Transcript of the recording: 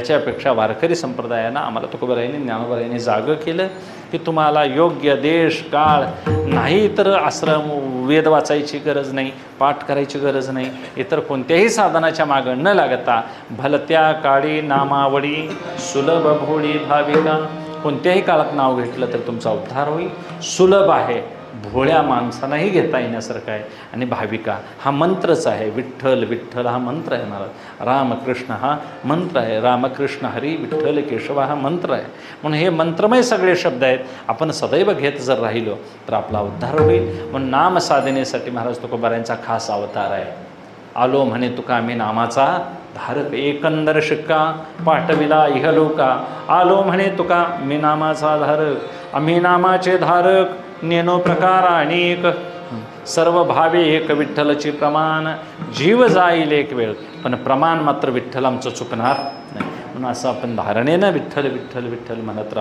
त्याच्यापेक्षा वारकरी संप्रदायानं आम्हाला तुकोबरायांनी ज्ञानोबरायांनी जागं केलं की तुम्हाला योग्य देश काळ नाही तर आश्रम वेद वाचायची गरज नाही पाठ करायची गरज नाही इतर कोणत्याही साधनाच्या मागं न लागता भलत्या काळी नामावळी सुलभ भोळी भाविका कोणत्याही काळात नाव घेतलं तर तुमचा उद्धार होईल. सुलभ आहे. भोळ्या माणसांनाही घेता येण्यासारखं आहे. आणि भाविका हा मंत्रच आहे. विठ्ठल विठ्ठल हा मंत्र आहे महाराज. रामकृष्ण हा मंत्र आहे. रामकृष्ण हरी विठ्ठल केशव हा मंत्र आहे. म्हणून हे मंत्रमय सगळे शब्द आहेत. आपण सदैव घेत जर राहिलो तर आपला उद्धार होईल. म्हणून नाम साधनेसाठी महाराज तुकोबारायांचा खास अवतार आहे. आलो म्हणे तुका मी नामाचा. धारक एकंदर शिक्का पाठविला इहलोका आलो म्हणे तुका मी नामाचा धारक. आम्ही नामाचे धारक नेनो प्रकार अनेक. सर्व भावे एक विठ्ठलचे प्रमाण. जीव जाईल एक वेळ पण प्रमाण मात्र विठ्ठल आमचं चुकणार नाही. म्हणून असं आपण धारणेनं विठ्ठल विठ्ठल विठ्ठल म्हणत राहतो